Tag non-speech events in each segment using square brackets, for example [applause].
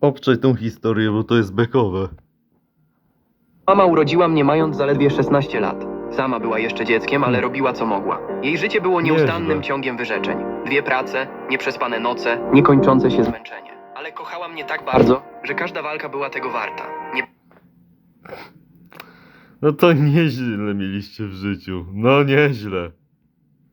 Obczaj tą historię, bo to jest bekowe. Mama urodziła mnie mając zaledwie 16 lat. Sama była jeszcze dzieckiem, ale robiła co mogła. Jej życie było nieustannym Nieźle. ciągiem wyrzeczeń. Dwie prace, nieprzespane noce, niekończące się zmęczenie. Ale kochała mnie tak bardzo, że każda walka była tego warta. Nie No to nieźle mieliście w życiu. No nieźle.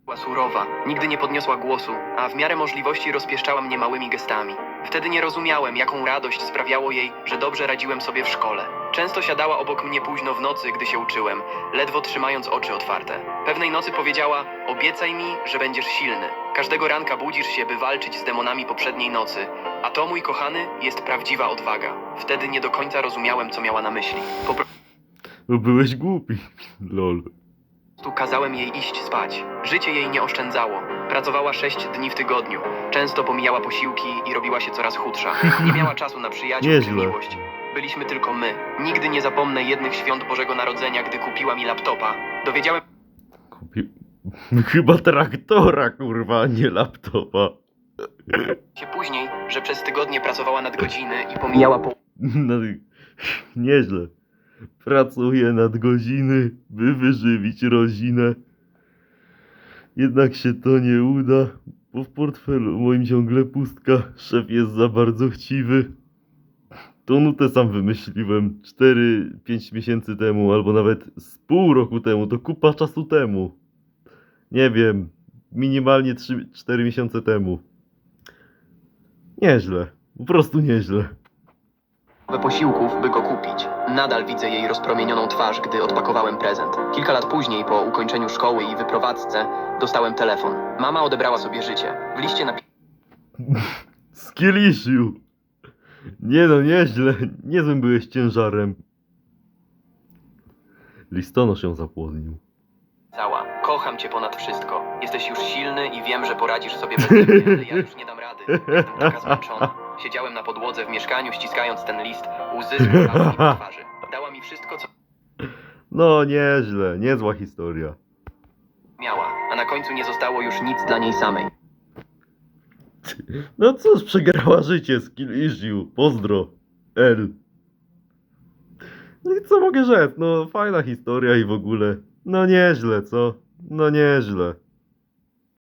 Była surowa, nigdy nie podniosła głosu, a w miarę możliwości rozpieszczała mnie małymi gestami. Wtedy nie rozumiałem, jaką radość sprawiało jej, że dobrze radziłem sobie w szkole. Często siadała obok mnie późno w nocy, gdy się uczyłem, ledwo trzymając oczy otwarte. Pewnej nocy powiedziała: Obiecaj mi, że będziesz silny. Każdego ranka budzisz się, by walczyć z demonami poprzedniej nocy, a to, mój kochany, jest prawdziwa odwaga. Wtedy nie do końca rozumiałem, co miała na myśli. Po Bo byłeś głupi. Lol. Prostu kazałem jej iść spać. Życie jej nie oszczędzało. Pracowała sześć dni w tygodniu. Często pomijała posiłki i robiła się coraz chudsza. Nie miała [laughs] czasu na przyjaciół czy Nieźle. miłość. Byliśmy tylko my. Nigdy nie zapomnę jednych świąt Bożego Narodzenia, gdy kupiła mi laptopa. Dowiedziałem Kupił... [laughs] Chyba traktora, kurwa, a nie laptopa. się później, że przez tygodnie pracowała nad godziny i pomijała po... [laughs] No, nieźle. Pracuję nad godziny, by wyżywić rodzinę. Jednak się to nie uda, bo w portfelu moim ciągle pustka. Szef jest za bardzo chciwy. Tą nutę sam wymyśliłem 4-5 miesięcy temu, albo nawet z pół roku temu, to kupa czasu temu. Nie wiem, minimalnie 3-4 miesiące temu. Nieźle, po prostu nieźle. Posiłków, by go kupić. Nadal widzę jej rozpromienioną twarz, gdy odpakowałem prezent. Kilka lat później, po ukończeniu szkoły i wyprowadzce, dostałem telefon. Mama odebrała sobie życie. W liście napisała [laughs] Skillisiu! Nie no, nieźle. Niezłym byłeś ciężarem. Listonosz ją zapłodnił. Cała. Kocham cię ponad wszystko. Jesteś już silny i wiem, że poradzisz sobie bez mnie, ale ja już nie dam rady. Jestem taka zmęczona. Siedziałem na podłodze w mieszkaniu, ściskając ten list. Łzy spływały mi po twarzy. Dała mi wszystko, co No, nieźle. Niezła historia. miała, a na końcu nie zostało już nic dla niej samej. No cóż, przegrała życie Skillisiu. Pozdro. L. No i co mogę rzec? No, fajna historia i w ogóle. No nieźle, co? No nieźle.